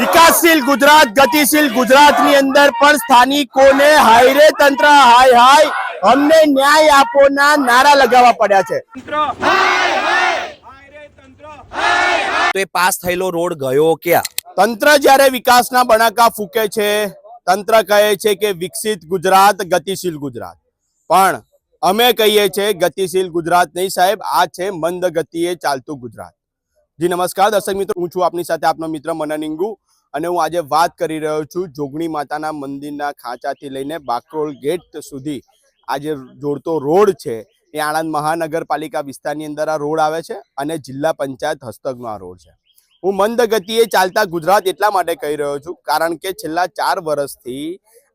વિકાસશીલ ગુજરાત ગતિશીલ ગુજરાતની અંદર પણ સ્થાનિકોને હાયરે તંત્ર હાય હાય અમને ન્યાય આપોના નારા લગાવવા પડ્યા છે. તો એ પાસ થયેલો રોડ ગયો ક્યાં? તંત્ર જ્યારે વિકાસના બણાકા ફૂકે છે તંત્ર કહે છે કે વિકસિત ગુજરાત ગતિશીલ ગુજરાત. પણ અમે કહીએ છીએ ગતિશીલ ગુજરાત નહીં સાહેબ આ છે મંદ ગતિએ ચાલતું ગુજરાત. જી, નમસ્કાર. દર્શક મિત્રો, હું છું આપની સાથે આપનો મિત્ર મનનિંગુ અને હું આજે વાત કરી રહ્યો છું જોગણી માતાના મંદિરના ખાંચાથી લઈને બાકરોલ ગેટ સુધી. આ જે જોડતો રોડ છે, એ આણંદ મહાનગરપાલિકા વિસ્તારની અંદર આ રોડ આવે છે અને જિલ્લા પંચાયત હસ્તકનો આ રોડ છે. હું મંદ ગતિએ ચાલતા ગુજરાત એટલા માટે કહી રહ્યો છું કારણ કે છેલ્લા ચાર વર્ષથી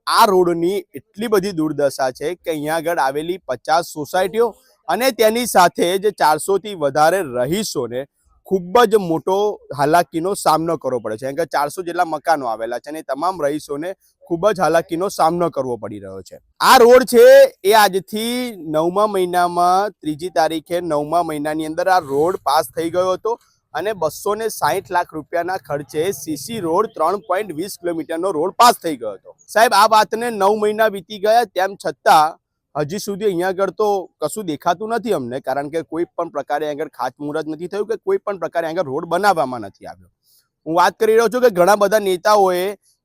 આ રોડની એટલી બધી દુર્દશા છે કે અહીંયા આગળ આવેલી પચાસ સોસાયટીઓ અને તેની સાથે જે ચારસોથી વધારે રહીશોને ખૂબ જ મોટો હાલાકીનો સામનો કરવો પડે છે. કારણ કે ચારસો જેટલા મકાનો આવેલા છે અને તમામ રહીશોને ખૂબ જ હાલાકીનો સામનો કરવો પડી રહ્યો છે. આ રોડ છે એ આજથી નવમા મહિનામાં, ત્રીજી તારીખે નવમા મહિનાની અંદર આ રોડ પાસ થઈ ગયો હતો અને બસો ને સાહીઠ લાખ રૂપિયાના ખર્ચે સીસી રોડ ત્રણ પોઈન્ટ વીસ કિલોમીટરનો રોડ પાસ થઈ ગયો હતો. સાહેબ, આ વાતને નવ મહિના વીતી ગયા, તેમ છતાં હજી સુધી અહીંયા આગળ તો કશું દેખાતું નથી અમને, કારણ કે કોઈ પણ પ્રકારે આગળ ખાતમુહૂર્ત નથી થયું કે કોઈ પણ પ્રકારે આગળ રોડ બનાવવામાં નથી આવ્યો. હું વાત કરી રહ્યો છું કે ઘણા બધા નેતાઓએ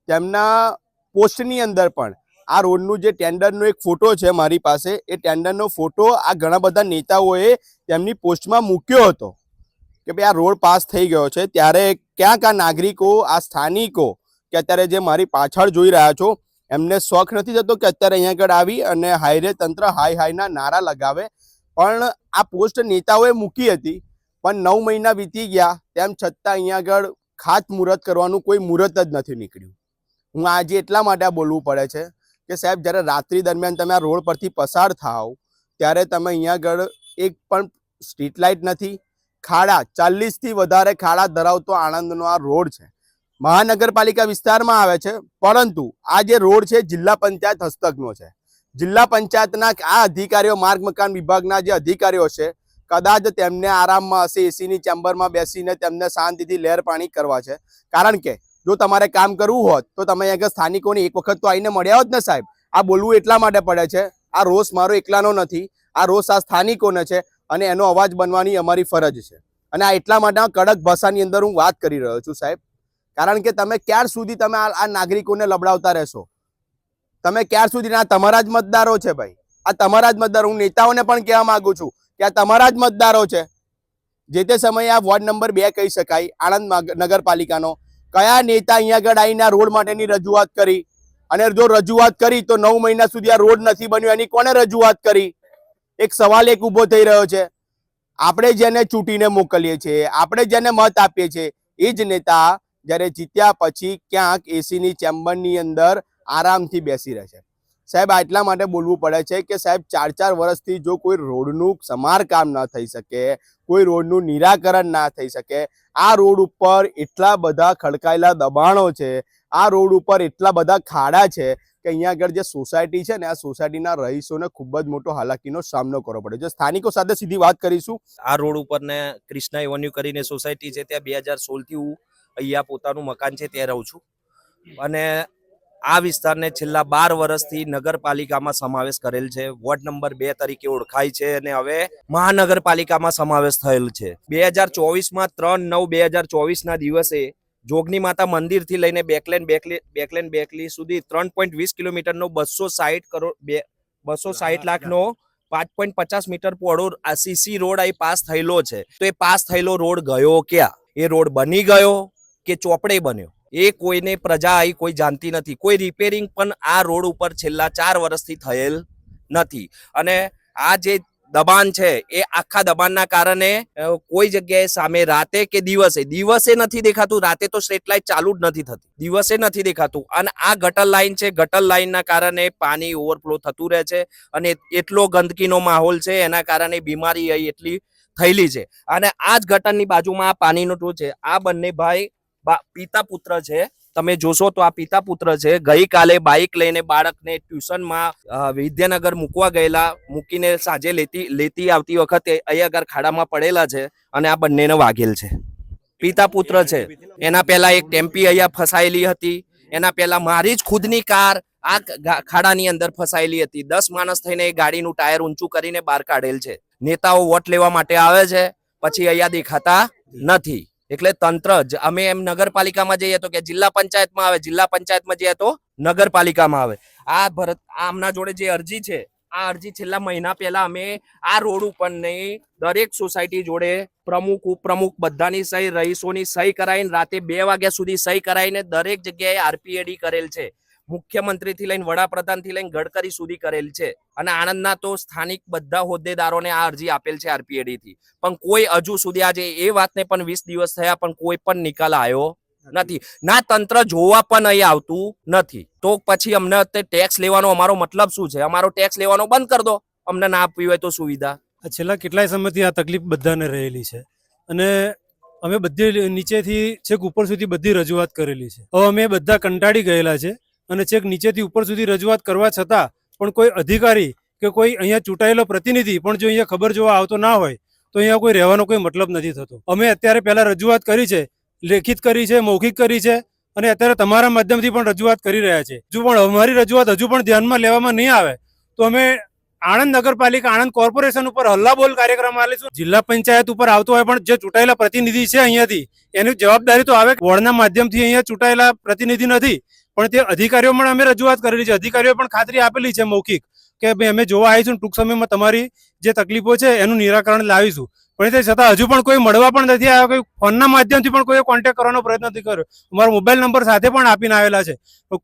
તેમના પોસ્ટની અંદર પણ આ રોડનું જે ટેન્ડરનો એક ફોટો છે મારી પાસે, એ ટેન્ડરનો ફોટો આ ઘણા બધા નેતાઓએ તેમની પોસ્ટમાં મૂક્યો હતો કે ભાઈ આ રોડ પાસ થઈ ગયો છે. ત્યારે ક્યાંક આ નાગરિકો, આ સ્થાનિકો, કે અત્યારે જે મારી પાછળ જોઈ રહ્યા છો એમને શોખ નથી થતો કે અત્યારે અહીંયા આગળ આવી અને હાઈરે તંત્ર હાઈ હાઈના નારા લગાવે. પણ આ પોસ્ટ નેતાઓએ મૂકી હતી, પણ નવ મહિના વીતી ગયા, તેમ છતાં અહીંયા આગળ ખાત મુહૂર્ત કરવાનું કોઈ મુહૂર્ત જ નથી નીકળ્યું. હું આજે એટલા માટે બોલવું પડે છે કે સાહેબ, જ્યારે રાત્રિ દરમિયાન તમે આ રોડ પરથી પસાર થાઓ, ત્યારે તમે અહીંયા આગળ એક પણ સ્ટ્રીટ લાઇટ નથી. ખાડા, ચાલીસથી વધારે ખાડા ધરાવતો આણંદનો આ રોડ છે. મહાનગરપાલિકા વિસ્તારમાં આવે છે, પરંતુ આ જે રોડ છે, જિલ્લા પંચાયત હસ્તકનો છે. જિલ્લા પંચાયતના આ અધિકારીઓ, માર્ગ મકાન વિભાગના જે અધિકારીઓ છે, કદાચ તેમને આરામમાં હશે, એસીની ચેમ્બરમાં બેસીને તેમને શાંતિથી લહેર પાણી કરવા છે. કારણ કે, જો તમારે કામ કરવું હોત, તો તમે આગળ સ્થાનિકોને એક વખત તો આવીને મળ્યા હોત ને સાહેબ. આ બોલવું એટલા માટે પડે છે, આ રોષ મારો એકલાનો નથી, આ રોષ આ સ્થાનિકોને છે, અને એનો અવાજ બનવાની અમારી ફરજ છે. અને આ એટલા માટે કડક ભાષાની અંદર હું વાત કરી રહ્યો છું સાહેબ. કારણ કે તમે ક્યાર સુધી તમે આ નાગરિકોને લબડાવતા રહેશો? તમે ક્યાર સુધી આ તમારા જ મતદારો છે ભાઈ. આ તમારા જ મતદારો. હું નેતાઓને પણ કહેવા માંગુ છું કે આ તમારા જ મતદારો છે. જે તે સમયે આ વોર્ડ નંબર બે કહી શકાય, આણંદ નગરપાલિકાનો. કયા નેતા અહીંયા આગળ આવીને રોડ માટેની રજૂઆત કરી? અને જો રજૂઆત કરી, તો નવ મહિના સુધી આ રોડ નથી બન્યો. એની કોને રજૂઆત કરી? એક સવાલ એક ઊભો થઈ રહ્યો છે. આપણે જેને ચૂંટીને મોકલીએ છીએ, આપણે જેને મત આપીએ છીએ, એ જ નેતા જ્યારે જીત્યા પછી ક્યાંક એસીની ચેમ્બરની અંદર આરામથી બેસી રહે છે. સાહેબ, આટલા માટે બોલવું પડે છે કે સાહેબ ચાર ચાર વર્ષથી જો કોઈ રોડનું સમારકામ ન થઈ શકે, કોઈ રોડનું નિરાકરણ ના થઈ શકે, આ રોડ ઉપર એટલા બધા ખડકાયેલા દબાણો છે, આ રોડ ઉપર એટલા બધા ખાડા છે કે અહીંયા આગળ જે સોસાયટી છે ને, આ સોસાયટીના રહીશોને ખૂબ જ મોટો હાલાકીનો સામનો કરવો પડે. છે સ્થાનિકો સાથે સીધી વાત કરીશું. આ રોડ ઉપર ને ક્રિષ્ના એવન્યુ કરીને સોસાયટી છે, ત્યાં બે હજાર સોળથી હું અહીંયા પોતાનું મકાન છે, ત્યાં રહું છું. અને આ વિસ્તારને છેલ્લા બાર વર્ષથી નગરપાલિકામાં સમાવેશ કરેલ છે. વોર્ડ નંબર બે તરીકે ઓળખાય છે અને હવે મહાનગરપાલિકામાં સમાવેશ થયેલ છે. બે હજાર ચોવીસમાં ત્રણ નવ બે હજાર ચોવીસના દિવસે જોગની માતા મંદિરથી લઈને બેકલેન બેકલી બેકલેન બેકલી સુધી ત્રણ પોઈન્ટ વીસ કિલોમીટરનો બસો સાહીઠ કરોડ બે બસો સાહીઠ લાખનો પાંચ પોઈન્ટ પચાસ મીટર પહોળો આ સીસી રોડ અહીં પાસ થયેલો છે. તો એ પાસ થયેલો રોડ ગયો ક્યાં? એ રોડ બની ગયો. કે ચોપડે બન્યો. એ કોઈને પ્રજા અહીં કોઈ જાણતી નથી. કોઈ રિપેરિંગ પણ આ રોડ ઉપર છેલ્લા ચાર વર્ષથી થયેલ નથી. અને આ જે દબાણ છે, એ આખા દબાણના કારણે કોઈ જગ્યાએ સામે રાતે કે દિવસે દિવસે નથી દેખાતું, રાતે તો સ્ટ્રેટ લાઇટ ચાલુ જ નથી થતી. દિવસે નથી દેખાતું. અને આ ગટર લાઈન છે, ગટર લાઇનના કારણે પાણી ઓવરફ્લો થતું રહે છે અને એટલો ગંદકીનો માહોલ છે, એના કારણે બીમારી એટલી થયેલી છે. અને આ જ ગટરની બાજુમાં આ પાણીનો ટો છે. આ બંને ભાઈ પિતા પુત્ર છે. તમે જોશો તો આ પિતા પુત્ર છે. ગઈકાલે બાઇક લઈને બાળકને ટ્યુશનમાં વિદ્યાનગર મૂકવા ગયેલા, મૂકીને સાંજે લેતી લેતી આવતી વખતે અહીંયા આગળ ખાડામાં પડેલા છે અને આ બંનેને વાગેલ છે. પિતા પુત્ર છે. એના પહેલા એક ટેમ્પી અહીંયા ફસાયેલી હતી. એના પહેલા મારી જ ખુદની કાર આ ખાડાની અંદર ફસાયેલી હતી. દસ માણસ થઈને એ ગાડીનું ટાયર ઊંચું કરીને બહાર કાઢેલ છે. નેતાઓ વોટ લેવા માટે આવે છે, પછી અહીંયા દેખાતા નથી. એટલે તંત્ર જ. અમે એમ નગરપાલિકામાં જઈએ તો કે જિલ્લા પંચાયતમાં આવે, જિલ્લા પંચાયતમાં જઈએ તો નગરપાલિકામાં આવે. આ ભરત આમના જોડે જે અરજી છે, આ અરજી છેલ્લા મહિના પહેલા અમે આ રોડ ઉપર નહીં, દરેક સોસાયટી જોડે પ્રમુખ, ઉપપ્રમુખ બધાની સહી, રહીશોની સહી કરાવીને રાતે બે વાગ્યા સુધી સહી કરાવીને દરેક જગ્યાએ આરપીએડી કરેલ છે. મુખ્યમંત્રીથી લઈને વડાપ્રધાનથી લઈને ગડકરી સુધી કરેલ છે. અને આણંદના તો સ્થાનિક બધા હોદ્દેદારોને આ અરજી આપેલ છે આરપીએડીથી. પણ કોઈ હજુ સુધી આજે એ વાતને પણ વીસ દિવસ થયા પણ કોઈ પણ નિકાલ આવ્યો નથી. ના તંત્ર જોવા પણ અહીં આવતું નથી. તો પછી અમને ટેક્સ લેવાનો અમારો મતલબ શું છે? અમારો ટેક્સ લેવાનો બંધ કરી દો. અમને ના આપવી હોય તો સુવિધા. છેલ્લા કેટલાય સમયથી આ તકલીફ બધાને રહેલી છે. અને અમે બધી નીચેથી છેક ઉપર સુધી બધી રજૂઆત કરેલી છે. હવે અમે બધા કંટાળી ગયેલા છે. અને છેક નીચેથી ઉપર સુધી રજૂઆત કરવા છતાં પણ કોઈ અધિકારી કે કોઈ અહીંયા ચૂંટાયેલો પ્રતિનિધિ પણ જો અહીંયા ખબર જોવા આવતો ના હોય, તો અહીંયા કોઈ રહેવાનો કોઈ મતલબ નથી થતો. અમે અત્યારે પહેલાં રજૂઆત કરી છે, લેખિત કરી છે, મૌખિક કરી છે, અને અત્યારે તમારા માધ્યમથી પણ રજૂઆત કરી રહ્યા છે. જો પણ અમારી રજૂઆત હજુ પણ ધ્યાનમાં લેવામાં નહીં આવે, તો અમે આણંદ નગરપાલિકા, આણંદ કોર્પોરેશન ઉપર હલ્લાબોલ કાર્યક્રમ આલીશું. જિલ્લા પંચાયત ઉપર આવતો હોય પણ જે ચૂંટાયેલા પ્રતિનિધિ છે અહીંયાથી, એની જવાબદારી તો આવે વોર્ડના માધ્યમથી અહીંયા ચૂંટાયેલા પ્રતિનિધિ નથી પણ તે અધિકારીઓ પણ અમે રજૂઆત કરેલી છે. અધિકારીઓ પણ ખાતરી આપેલી છે મૌખિક કે ભાઈ અમે જોવા આવીશું ટૂંક સમયમાં તમારી જે તકલીફો છે એનું નિરાકરણ લાવીશું. પણ તે છતાં હજુ પણ કોઈ મળવા પણ નથી આવ્યા. કોઈ ફોનના માધ્યમથી પણ કોઈ કોન્ટેક્ટ કરવાનો પ્રયત્ન નથી કર્યો. અમારો મોબાઈલ નંબર સાથે પણ આપીને આવેલા છે.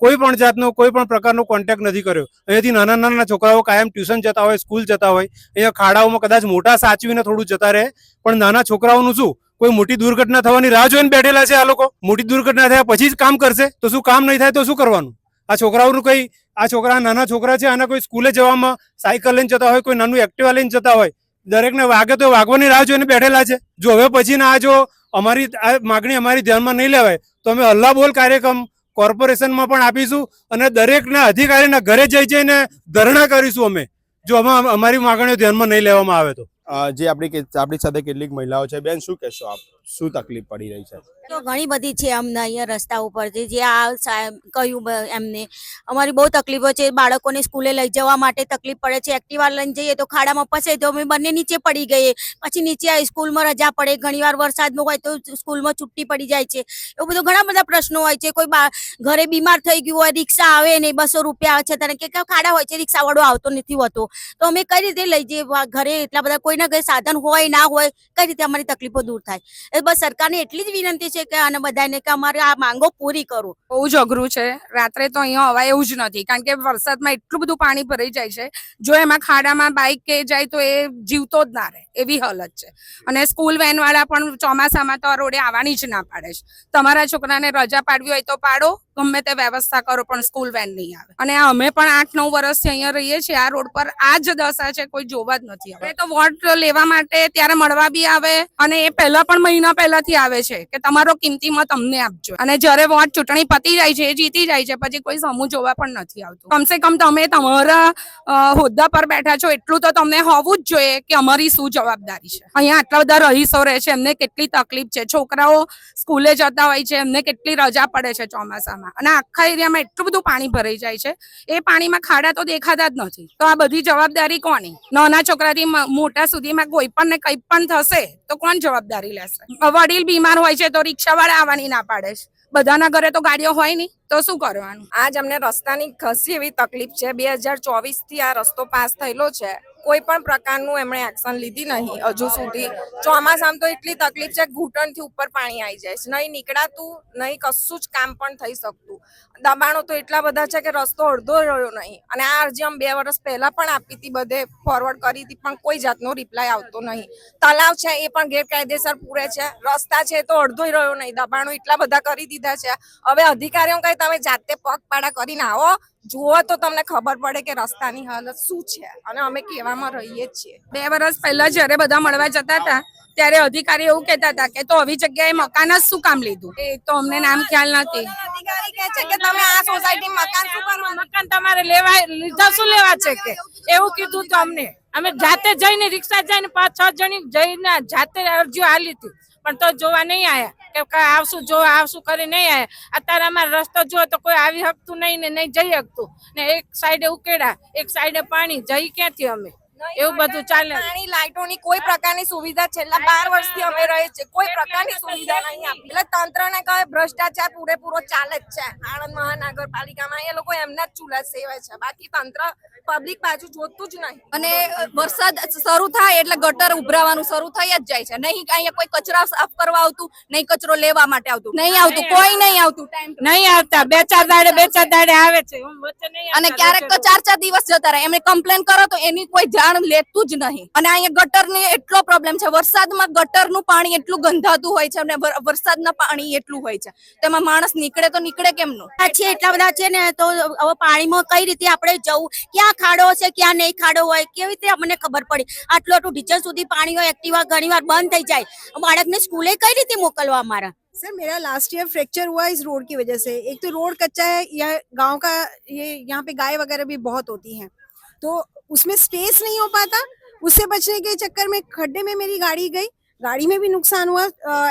કોઈ પણ જાતનો, કોઈ પણ પ્રકારનો કોન્ટેક્ટ નથી કર્યો. અહીંયાથી નાના નાના છોકરાઓ કાયમ ટ્યુશન જતા હોય સ્કૂલ જતા હોય. અહીંયા ખાડાઓમાં કદાચ મોટા સાચવીને થોડું જતા રહે. પણ નાના છોકરાઓનું શું? કોઈ મોટી દુર્ઘટના થવાની રાહ જોઈને બેઠેલા છે આ લોકો. મોટી દુર્ઘટના થયા પછી જ કામ કરશે. તો શું કામ નહીં થાય તો શું કરવાનું? આ છોકરાઓનું કઈ, આ છોકરા નાના છોકરા છે, આના કોઈ સ્કૂલે જવામાં સાયકલ લઈને જતા હોય, કોઈ નાનું એક્ટિવા લઈને જતા હોય, દરેકને વાગે તો વાગવાની રાહ જોઈને બેઠેલા છે. જો હવે પછીના આ જો અમારી, આ માગણી અમારી ધ્યાનમાં નહીં લેવાય, તો અમે હલ્લાબોલ કાર્યક્રમ કોર્પોરેશનમાં પણ આપીશું અને દરેકના અધિકારીના ઘરે જઈ જઈને ધરણા કરીશું અમે. જો અમે અમારી માગણીઓ ધ્યાનમાં નહીં લેવામાં આવે તો. જે આપણી આપણી સાથે કેટલીક મહિલાઓ છે. બેન શું કહેશો આપ? શું તકલીફ પડી રહી છે? તો ઘણી બધી છે અમને અહીંયા રસ્તા ઉપર જે આ કહ્યું એમને. અમારી બહુ તકલીફો છે, બાળકોને સ્કૂલે લઈ જવા માટે તકલીફ પડે છે. એક્ટિવા લઈને જઈએ તો ખાડામાં ફસે તો અમે બંને નીચે પડી ગઈએ. પછી નીચે આવી સ્કૂલમાં રજા પડે, ઘણીવાર વરસાદનું હોય તો સ્કૂલમાં છુટ્ટી પડી જાય છે. એવું બધું ઘણા બધા પ્રશ્નો હોય છે. કોઈ ઘરે બીમાર થઈ ગયું હોય, રિક્ષા આવે ને બસો રૂપિયા આવે છે તને કે ખાડા હોય છે રિક્ષા વાળો આવતો નથી હોતો. તો અમે કઈ રીતે લઈ જઈએ? ઘરે એટલા બધા કોઈના ઘરે સાધન હોય, ના હોય, કઈ રીતે અમારી તકલીફો દૂર થાય? બસ સરકારને એટલી જ વિનંતી છે કે અને બધાને કે અમારે આ માંગો પૂરી કરો. બહુ જ અઘરું છે. રાત્રે તો અહીંયા અવાય એવું જ નથી. કારણ કે વરસાદમાં એટલું બધું પાણી ભરાઈ જાય છે. જો એમાં ખાડામાં બાઇક કે જાય તો એ જીવતો જ ના રહે. એવી હાલત છે. અને સ્કૂલ વેન વાળા પણ ચોમાસામાં તો આ રોડે આવવાની જ ના પાડે છે. તમારા છોકરાને રજા પાડવી હોય તો પાડો. ગમે તે વ્યવસ્થા કરો, પણ સ્કૂલ વેન નહીં આવે. અને અમે પણ આઠ નવ વર્ષથી અહીંયા રહીએ છીએ. આ રોડ પર આ જ દશા છે, કોઈ જોવા જ નથી આવે. તો વોટ લેવા માટે ત્યારે મળવા બી આવે અને એ પહેલા પણ મહિના પહેલાથી આવે છે કે તમારો કિંમતી મત અમને આપજો. અને જ્યારે વોટ ચૂંટણી પતી જાય છે, એ જીતી જાય છે, પછી કોઈ સમૂહ જોવા પણ નથી આવતું. કમસે કમ તમે તમારા હોદ્દા પર બેઠા છો, એટલું તો તમને હોવું જ જોઈએ કે અમારી શું જવાબદારી છે. અહીંયા આટલા બધા રહીશો રહે છે, એમને કેટલી તકલીફ છે. છોકરાઓ સ્કૂલે જતા હોય છે, એમને કેટલી રજા પડે છે ચોમાસામાં. અને આખા એરિયામાં એટલું બધું પાણી ભરાઈ જાય છે. એ પાણીમાં ખાડા તો દેખાતા જ નથી. તો આ બધી જવાબદારી કોની? નાના છોકરાથી મોટા સુધીમાં કોઈ પણ ને કંઈ પણ થશે, તો કોણ જવાબદારી લેશે? વડીલ બીમાર હોય છે તો રિક્ષાવાળા આવવાની ના પાડે છે. બધાના ઘરે તો ગાડીઓ હોય નહીં, તો શું કરવાનું? આજ અમને રસ્તાની ખાસી એવી તકલીફ છે. બે હજાર ચોવીસથી આ રસ્તો પાસ થયેલો છે. કોઈ પણ પ્રકારનું એમણે એક્શન લીધી નહીં હજુ સુધી. ચોમાસામાં તો એટલી તકલીફ છે, ઘૂંટણથી ઉપર પાણી આવી જાય છે. નહીં નીકળાતું, નહીં કશું જ કામ પણ થઈ શકતું. દબાણો તો એટલા બધા છે કે રસ્તો અડધો રહ્યો નહીં. અને આ અરજી અમે બે વર્ષ પહેલાં પણ આપી હતી, બધે ફોરવર્ડ કરી હતી, પણ કોઈ જાતનો રિપ્લાય આવતો નહીં. તલાવ છે, એ પણ ગેરકાયદેસર પૂરે છે. રસ્તા છે તો અડધો રહ્યો નહીં. દબાણો એટલા બધા કરી દીધા છે. હવે અધિકારીઓ કઈ તમે જાતે પગપાળા કરીને આવો. જુઓ તો તમને ખબર પડે કે રસ્તાની હાલત શું છે. અને અમે કેવામાં રહીએ છીએ. બે વર્ષ પહેલા જ્યારે બધા મળવા જતા હતા ત્યારે અધિકારી એવું કહેતા હતા કે તો આવી જગ્યાએ મકાન જ શું કામ લીધું? એ તો અમને નામ ખ્યાલ નથી. અધિકારી કહે છે કે તમે આ સોસાયટી મકાન શું કરવાનું? મકાન તમારે લેવા લીધા શું લેવા છે કે? એવું કીધું તો અમને. અમે જાતે જઈને રિક્ષા જઈને પાંચ છ જણી જઈને જાતે અરજીઓ હાલી હતી. પણ તો જોવા નહીં આવ્યા કે આવશું જોવા આવશું કરી નહીં આવ્યા અત્યારે અમારે રસ્તો જો તો કોઈ આવી શકતું નહીં ને નહીં જઈ શકતું. ને એક સાઈડે ઉકેડા એક સાઈડે પાણી. જઈ ક્યાંથી અમે? એવું બધું ચાલે. પાણી લાઇટોની કોઈ પ્રકારની સુવિધા છેલ્લા બાર વર્ષથી અમે રહે છે. કોઈ પ્રકારની સુવિધા નહીં આપી. એટલે તંત્રને કહે ભ્રષ્ટાચાર પૂરેપૂરો ચાલે જ છે. આણંદ મહાનગરપાલિકામાં એ લોકો એમના જ ચૂલા સેવે છે. બાકી તંત્ર પબ્લિક બાજુ જોતું જ નહીં. અને વરસાદ શરૂ થાય એટલે ગટર ઉભરાવાનું શરૂ થઈ જ જાય છે. નહીં અહીંયા કોઈ કચરા સાફ કરવા આવતું નહીં કચરો લેવા માટે આવતું. નહીં આવતું. કોઈ નહીં આવતું. નહીં આવતા. બે ચાર દાડે બે ચાર દાડે આવે છે. હું વચ્ચે નહીં અને ક્યારેક તો ચાર ચાર દિવસ જતા રહે. એમને કમ્પ્લેન કરો તો એની કોઈ જાણ લેતું જ નહીં અને અહીંયા ગટરની એટલો પ્રોબ્લેમ છે વરસાદમાં ગટરનું પાણી એટલું ગંધાતું હોય છે અને વર- વરસાદના પાણી એટલું હોય છે તેમાં માણસ નીકળે તો નીકળે કેમનું આ છે એટલા બધા છે ને તો હવે પાણીમાં કઈ રીતે આપણે જવું ક્યાં ખાડો છે ક્યાં નહીં ખાડો હોય કેવી રીતે અમને ખબર પડી આટલું આટલું ઢીચર સુધી પાણી હોય એક્ટિવા ઘણી વાર બંધ થઈ જાય બાળકને સ્કૂલે કઈ રીતે મોકલવા અમારા सर मेरा लास्ट ईयर फ्रैक्चर हुआ इस रोड की वजह से एक तो रोड कच्चा है यह गांव का ये यहाँ पे गाय वगैरह भी बहुत होती हैं तो उसमें स्पेस नहीं हो पाता। उससे बचने के चक्कर में खड्डे में मेरी गाड़ी गई। गाड़ी में भी नुकसान हुआ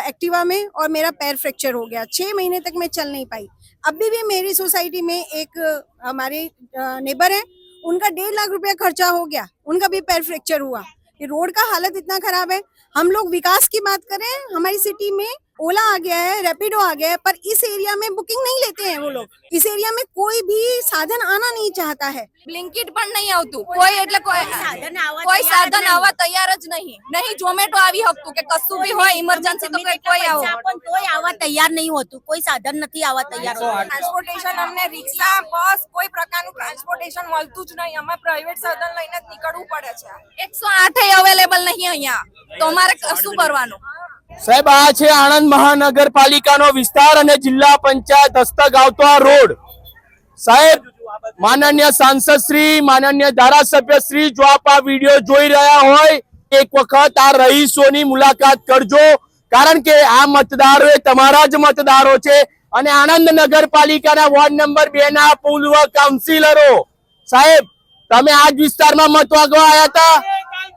एक्टिवा में और मेरा पैर फ्रैक्चर हो गया। छः महीने तक मैं चल नहीं पाई। अभी भी मेरी सोसाइटी में एक हमारे नेबर है। उनका डेढ़ लाख रुपया खर्चा हो गया। उनका भी पैर फ्रैक्चर हुआ। ये रोड का हालत इतना खराब है। हम लोग विकास की बात करें, हमारी सिटी में ओला आ गया है रैपिडो आ गया है पर इस एरिया में बुकिंग नहीं लेते हैं वो लोग इस एरिया में कोई भी साधन आना नहीं चाहता है બ્લિંકિટ પણ નહીં આવતું કોઈ એટલે કોઈ સાધન આવવા કોઈ તૈયાર જ સાધન નહીં. આવવા તૈયાર જ નહીં નહીં ઝોમેટો આવી શકતું કે કશું બી હોય ઇમરજન્સી તો ગમે કઈ કોઈ તેટલા આવો પૈસા આપો ને તોય આવવા તૈયાર નહીં હોતું કોઈ સાધન નથી આવવા તૈયાર હોતું. ટ્રાન્સપોર્ટેશન અમને રિક્ષા બસ કોઈ પ્રકારનું ટ્રાન્સપોર્ટેશન મળતું જ નહીં અમે પ્રાઇવેટ સાધન લઈને જ નીકળવું પડે છે એકસો આઠ અવેલેબલ નહીં અહીંયા તો અમારે શું કરવાનું સાહેબ, આ છે આણંદ મહાનગરપાલિકાનો વિસ્તાર અને જિલ્લા પંચાયત હસ્તક આવતો આ રોડ. સાહેબ, માનન્ય સાંસદ શ્રી, માનન્ય ધારાસભ્ય શ્રી, જો આપ આ વીડિયો જોઈ રહ્યા હોય, એક વખત આ રહીશોની મુલાકાત કરજો. કારણ કે આ મતદારો એ તમારા જ મતદારો છે અને આણંદ નગરપાલિકાના વોર્ડ નંબર બે ના પૂર્વ કાઉન્સિલરો. સાહેબ, તમે આ જ વિસ્તારમાં મત વાગવા આવ્યા હતા?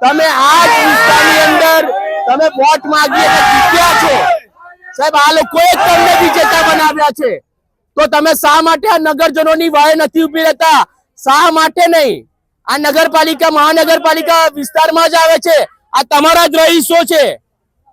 તમે આ જ વિસ્તારની અંદર તમે વોટ માંગી જીત્યા છો. સાહેબ, આ લોકોએ જ તમને વિજેતા બનાવ્યા છે. તો તમે શા માટે આ નગરજનોની વાય નથી ઊભી રહેતા? શા માટે નહીં? આ નગરપાલિકા, મહાનગરપાલિકા વિસ્તારમાં જ આવે છે. આ તમારા જ રહીશો છે.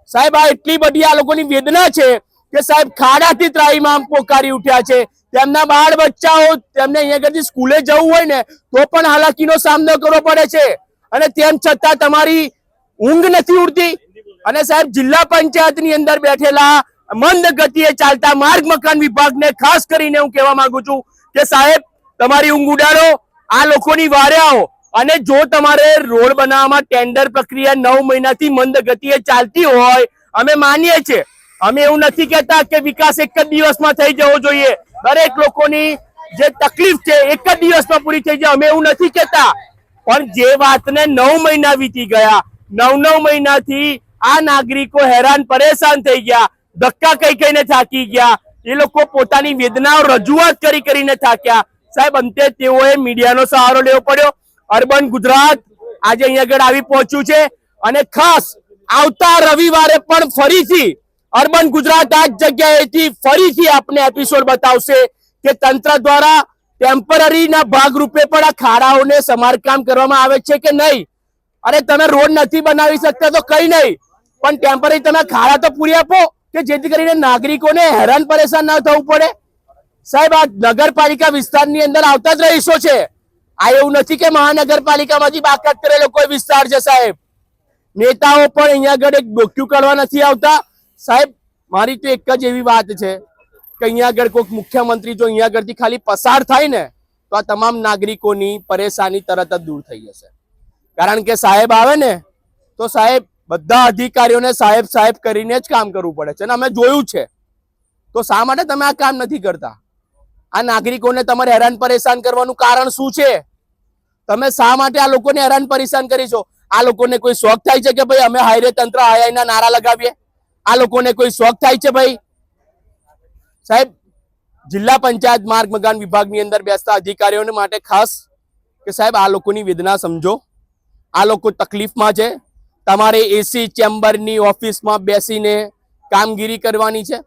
સાહેબ, આ એટલી બધી આ લોકોની વેદના છે કે સાહેબ, ખાડાથી ત્રાહીમામ પોકારી ઉઠ્યા છે. તેમના બાળ બચ્ચાઓ, તેમને અહીંયા આગળથી સ્કૂલે જવું હોય ને, તો પણ હાલાકીનો સામનો કરવો પડે છે. અને તેમ છતાં તમારી ઊંઘ નથી ઉડતી. અને સાહેબ, જિલ્લા પંચાયતની અંદર બેઠેલા મંદ ગતિએ ચાલતા માર્ગ મકાન વિભાગને ખાસ કરીને હું કહેવા માંગુ છું કે સાહેબ, તમારી ઊંઘ ઉડાડો, આ લોકોની વારે આવો. અને જો તમારે રોડ બનાવવામાં ટેન્ડર પ્રક્રિયા નવ મહિનાથી મંદ ગતિએ ચાલતી હોય, અમે માનીએ છીએ. અમે એવું નથી કહેતા કે વિકાસ એક જ દિવસમાં થઈ જવો જોઈએ. દરેક લોકોની જે તકલીફ છે એક જ દિવસમાં પૂરી થઈ જાય. અમે એવું નથી કહેતા. પણ જે વાતને નવ મહિના વીતી ગયા, નવ નવ મહિનાથી આ નાગરિકો હેરાન, પરેશાન થઈ ગયા, ધક્કા કઈ કઈને થાકી ગયા. એ લોકો પોતાની વેદનાઓ રજૂઆત કરી કરીને થાક્યા. સાહેબ, અંતે તેઓએ મીડિયાનો સહારો લેવો પડ્યો. અર્બન ગુજરાત આજે અહીંયા આગળ આવી પહોંચ્યું છે. અને ખાસ આવતા રવિવારે પણ ફરીથી અર્બન ગુજરાત આ જગ્યાએથી ફરીથી આપને એપિસોડ બતાવશે કે તંત્ર દ્વારા ટેમ્પરરીના ભાગરૂપે પણ આ ખાડાઓને સમારકામ કરવામાં આવે છે કે નહીં? અરે, તમે રોડ નથી બનાવી શકતા તો કઈ નહીં. પણ ટેમ્પરરી તમે ખાડા તો પૂરી આપો કે જેથી કરીને નાગરિકોને હેરાન પરેશાન ના થવું પડે. સાહેબ, આ નગરપાલિકા વિસ્તારની અંદર આવતા જ રહીશો છે. આ એવું નથી કે મહાનગરપાલિકામાંથી બાકાત કરેલો કોઈ વિસ્તાર છે, સાહેબ. નેતાઓ પણ અહીંયા આગળ એક ડોક્યુ કરવા નથી આવતા. સાહેબ, મારી તો એક જ એવી વાત છે કે અહીંયા આગળ કોઈક મુખ્યમંત્રી જો અહીંયા આગળથી ખાલી પસાર થાય ને, તો આ તમામ નાગરિકોની પરેશાની તરત જ દૂર થઈ જશે. કારણ કે સાહેબ આવે ને, તો સાહેબ બધા અધિકારીઓને સાહેબ સાહેબ કરીને જ કામ કરવું પડે છે અને અમે જોયું છે. તો શા માટે તમે આ કામ નથી કરતા? આ નાગરિકોને તમારે હેરાન પરેશાન કરવાનું કારણ શું છે? તમે શા માટે આ લોકોને હેરાન પરેશાન કરીશો આ લોકોને કોઈ શોખ થાય છે કે ભાઈ અમે હાઈરે તંત્ર હાયના નારા લગાવીએ? આ લોકોને કોઈ શોખ થાય છે ભાઈ? સાહેબ, જિલ્લા પંચાયત માર્ગ મકાન વિભાગની અંદર બેસતા અધિકારીઓને માટે ખાસ કે સાહેબ આ લોકોની વેદના સમજો. આ લોકો તકલીફમાં છે. તમારે એસી ચેમ્બરની ઓફિસમાં બેસીને કામગીરી કરવાની છે?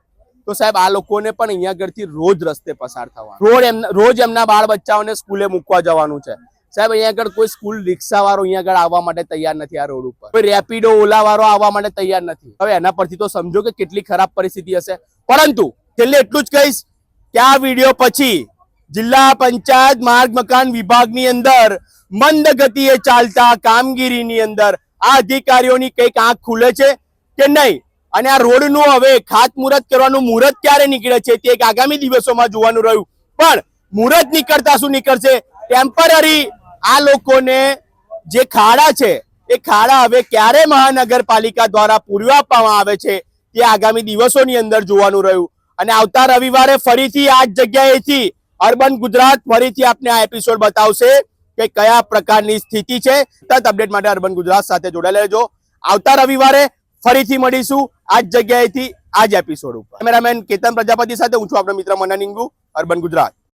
તો સાહેબ, આ લોકોને પણ અહીંયા આગળથી રોજ રસ્તે પસાર થવા રોજ એમના રોજ એમના બાળ બચ્ચાઓને સ્કૂલે મૂકવા જવાનું છે. સાહેબ, અહીંયા આગળ કોઈ સ્કૂલ રિક્ષા વાળો અહીંયા આગળ આવવા માટે તૈયાર નથી આ રોડ ઉપર. કોઈ રેપિડો ઓલા વાળો આવવા માટે તૈયાર નથી. હવે એના પરથી તો સમજો કે કેટલી ખરાબ પરિસ્થિતિ હશે. પરંતુ છેલ્લે એટલું જ કહીશ કે આ વીડિયો પછી જિલ્લા પંચાયત માર્ગ મકાન વિભાગની અંદર મંદ ગતિએ ચાલતા કામગીરીની અંદર આ અધિકારીઓની કંઈક આંખ ખુલે છે કે નહીં? અને આ રોડનું હવે ખાતમુહૂર્ત કરવાનું મુહૂર્ત ક્યારે નીકળે છે તે એક આગામી દિવસોમાં જોવાનું રહ્યું. પણ મુહૂર્ત નીકળતા શું નીકળશે? ટેમ્પરરી આ લોકોને જે ખાડા છે, એ ખાડા હવે ક્યારે મહાનગરપાલિકા દ્વારા પૂરવા આપવામાં આવે છે તે આગામી દિવસોની અંદર જોવાનું રહ્યું. અને આવતા રવિવારે ફરીથી આ જ જગ્યાએથી અર્બન ગુજરાત ફરીથી આપને આ એપિસોડ બતાવશે. કે કયા પ્રકારની સ્થિતિ છે તત અપડેટ માટે અર્બન ગુજરાત સાથે જોડાયેલા રહેજો. આવતા રવિવારે ફરીથી મળીશું આ જ જગ્યાએથી આ જ એપિસોડ ઉપર. કેમેરામેન કેતન પ્રજાપતિ સાથે હું છું આપણો મિત્ર મનન અર્બન ગુજરાત.